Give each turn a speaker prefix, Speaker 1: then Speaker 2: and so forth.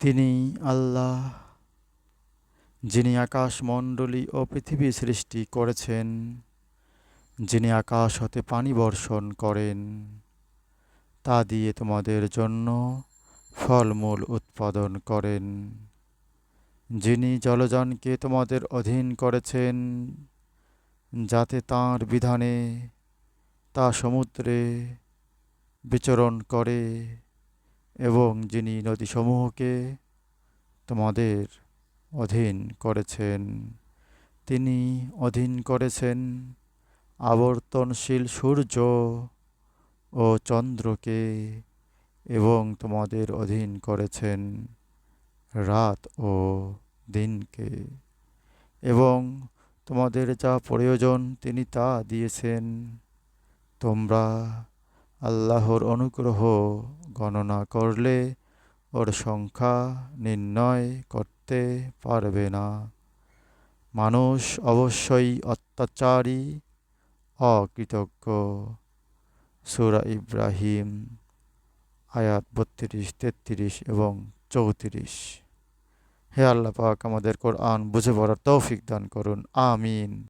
Speaker 1: তিনি আল্লাহ, যিনি আকাশমণ্ডলী ও পৃথিবী সৃষ্টি করেছেন, যিনি আকাশ হতে পানি বর্ষণ করেন, তা দিয়ে তোমাদের জন্য ফলমূল উৎপাদন করেন। যিনি জলযানকে তোমাদের অধীন করেছেন, যাতে তাঁর বিধানে তা সমুদ্রে বিচরণ করে। এবং যিনি নদীসমূহকে তোমাদের অধীন করেছেন, তিনি অধীন করেছেন আবর্তনশীল সূর্য ও চন্দ্রকে এবং তোমাদের অধীন করেছেন রাত ও দিনকে। এবং তোমাদের যা প্রয়োজন তিনি তা দিয়েছেন। তোমরা আল্লাহর অনুগ্রহ গণনা করলে ওর সংখ্যা নির্ণয় করতে পারবে না। মানুষ অবশ্যই অত্যাচারী, অকৃতজ্ঞ। সুরা ইব্রাহিম, আয়াত বত্রিশ, তেত্রিশ এবং চৌত্রিশ। হে আল্লাহ পাক আমাদের কোরআন বুঝে পড়ার তৌফিক দান করুন। আমিন।